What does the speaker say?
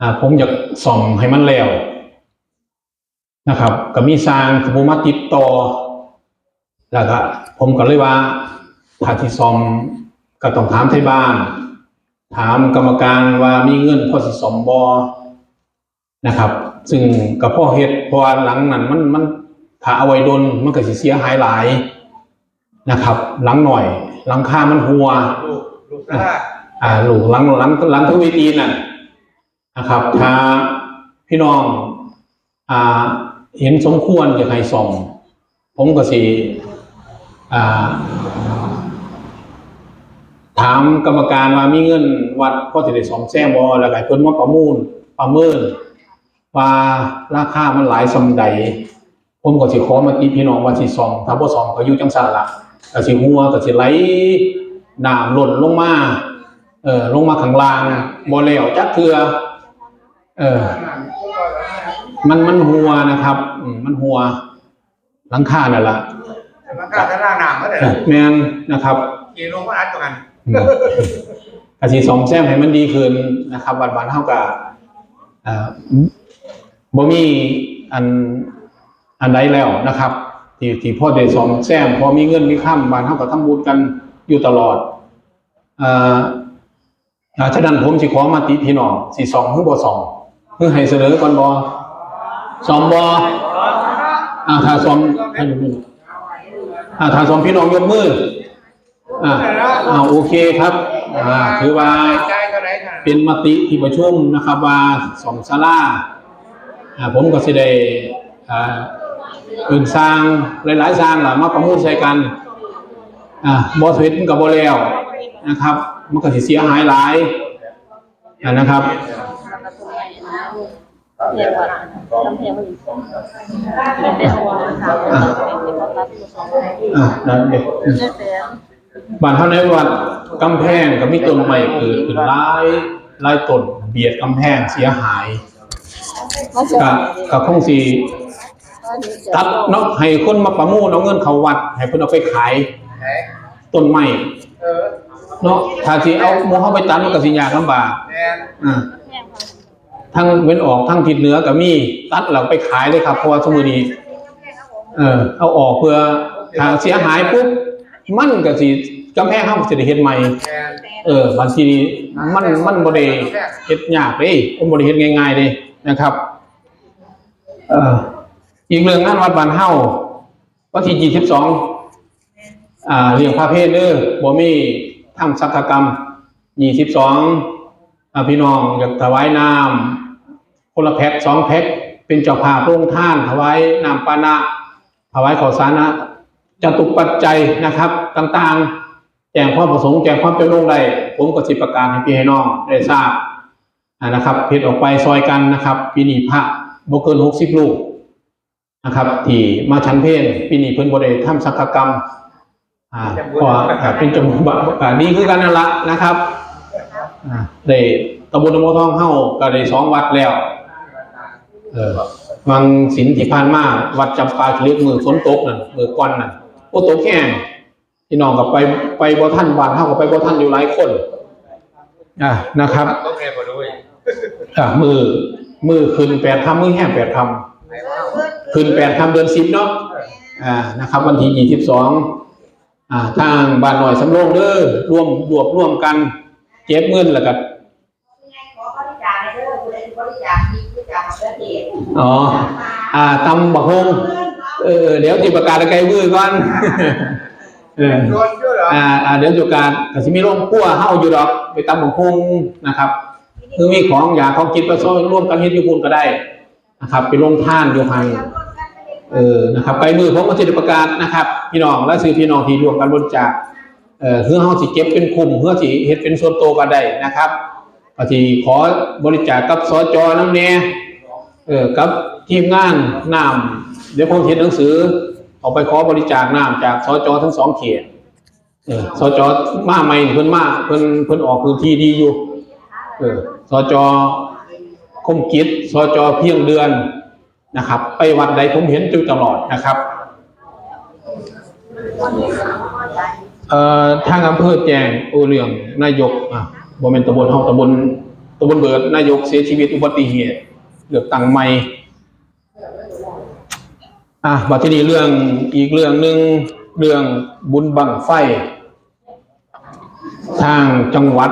อ่าผมอยากส่องให้มันแล้วนะครับก็มีสร้างสมุมาติดต่อแล้วก็ผมก็เลยว่าถ้าที่ซ่อมก็ต้องถามไทยบ้าน ถามกรรมการว่ามีเงินพอสิซ่อมบอนะครับ ซึ่งกับพ่อเฮ็ดเพราะว่าหลังนั้นมันมันถ้าเอาไว้โดนมันก็สิเสียหายหลายนะครับ หลังหน่อย หลังคามันหัวลูกลูกซ่าอ่าหลูหลังหลังหลังทวีตีนั่น นะครับ ถ้าพี่น้องอ่าเห็นสมควรจะให้ส่งผมก็สิอ่าถามกรรมการว่ามีเงินวัดพ่อสิได้สองแซมบอแล้วก็เพิ่นมาประมูลประเมินว่าราคามันหลายสำใดผมก็สิขอเมาติพี่น้องว่าสิส่องถ้าบ่ส่องก็อยู่จังซั่นล่ะก็สิหัวก็สิไหลน้ำหล่นลงมาเอ่อลงมาข้างล่างบ่แล้วจักเทือ เออ มันมันหัวนะครับอืมมันหัวหลังคานั่นล่ะมันกล้าจะล่างน้ำก็ได้เออแม่นนะครับกินลงมาอัดตัวกันอืมกสิสองแซมให้มันดีขึ้นนะครับวันวันเท่ากับอ่าบ่มีอันอันใดแล้วนะครับ ที่ที่พ่อได้สองแซมพอมีเงินมีข้ามบ้านเท่ากับทำบุญกันอยู่ตลอดอ่าอ่าฉะนั้นผมสิขอมาติพี่น้องสิสองหรือบ่สอง เพื่อให้เสนอก่อนบ่สองบ่อ่าถ้าสองให้ยกมืออ่าถ้าสองพี่น้องยกมืออ่าอ่าโอเคครับอ่าถือว่าเป็นมติที่ประชุมนะครับว่าสองศาลาอ่าผมก็สิได้อ่าอื่นสร้างหลายๆสร้างหล่ะมาประมูลใส่กันอ่าบ่เฮ็ดมันก็บ่แล้วนะครับ มันก็สิเสียหายหลายอ่านะครับ เรียกว่าลำเพียงมันเป็นเป็นหัวค่ะเป็นประทับมือสองอ่านั่นเองเลือดแดงบ้านเฮาในวัดกำแพงก็มีต้นไม้เกิดขึ้นหลายหลายต้นเบียดกำแพงเสียหายเขาจะก็ก็คงสิตัดนาะให้คนมาประมูลเอาเงินเขาวัด ให้เพิ่นเอาไปขายต้นไม้เออนาะถ้าสิเอามู่เฮาไปตัดมันก็สิยากลำบากอ่า ทั้งเว้นออกทั้งทิศเหนือก็มีตัดแล้วไปขายเลยครับเพราะว่าสมุนีเออเอาออกเพื่อถ้าเสียหายปุ๊บมันก็สิกำแพงเฮาก็สิได้เฮ็ดใหม่ เออบางทีมันมันบ่ได้เฮ็ดยากเด้มันบ่ได้เฮ็ดง่ายๆเด้นะครับ เอออีกเรื่องงานวัดบานเฮาวันที่22อ่าเลี้ยงพระเพทเด้อบ่มีทำสังฆกรรม22อ่าพี่น้องอยากถวายน้ำ คนละแพ็คสองแพ็คเป็นเจ้าภาพโรงท่าน ถวายน้ำปานะถวายข้าวสารนะจตุปัจจัยนะครับ ต่างๆ แจ้งความประสงค์แจ้งความจำนงได้ผมก็สิประกาศให้พี่ให้น้องได้ทราบนะครับเพจออกไปซอยกันนะครับปีนี้พระบ่เกินหกสิบลูกนะครับที่มาชั้นเพลปีนี้เพิ่นบ่ได้ทำสังฆกรรมอ่าเพราะว่าอ่าเป็นจำนวนบาอ่านี่คือกันนั่นละนะครับอ่าได้ตำบลนโมทองเฮาก็ได้สองวัดแล้ว เออวังศิลที่ผ่านมาวัดจำปาเรียกมือฝนตกนั่นมือก้อนนั่นโอ้ตกแห้งพี่น้องกับไปไปบ่ท่านบ้านเฮากับไปบ่ท่านอยู่หลายคนอ่านะครับต้องเรียนมาด้วยอ่ามือมือขึ้นแปดคำมือแห้งแปดคไหนว่าำขึ้นแปดคำเดือนสิบเนาะอ่านะครับ วันที่ยี่สิบสองอ่าทางบ้านหน่อยสำโรงเด้อร่วมรวบร่วมกันเก็บเงินแล้วก็ขอบริจาคในเรื่ องบริบริจาคมีบริจาคของประเทศอ๋อ อ่าตำบักฮงเออเดี๋ยวจิประกาศไกลมือก่อนเออโดนเยอะเหรออ่าอ่าเดี๋ยวจุการก็สิมีโรงครัวเฮาอยู่ดอกไปตำบักฮงนะครับคือมีของอยากของกินไปซ้อยร่วมกันเฮ็ดอยู่พุ่นก็ได้นะครับ ไปลงท่านอยู่หันเออนะครับไกลมือผมก็สิได้ประกาศนะครับ พี่น้องและซื้อพี่น้องที่ร่วมกันบริจาคเอ่อเพื่อเฮาสิเก็บเป็นกลุ่มเพื่อสิเฮ็ดเป็นส่วนตัวก็ได้นะครับ ก็สิขอบริจาคกับสจนำแน่เออกับทีมงานน้ำเดี๋ยวผมเฮ็ดหนังสือเอาไปขอบริจาคน้ำจากสจทั้งสองเขตเออสจมาใหม่เพิ่นมาเพิ่นเพิ่นออกพื้นที่ดีอยู่เออสจคมกิจสจเพียงเดือนนะครับ ไปวัดใดผมเห็นจุตลอดนะครับเอ่อทางอำเภอแจ้งโอเรื่องนายกอะ บ่แม่นตำบลเฮาตำบลตำบนเบิดนายกเสียชีวิตอุบัติเหตุเลือกตั้งใหม่อะบัดทีนี้เรื่องอีกเรื่องหนึ่งเรื่องบุญบังไฟ ทางจังหวัด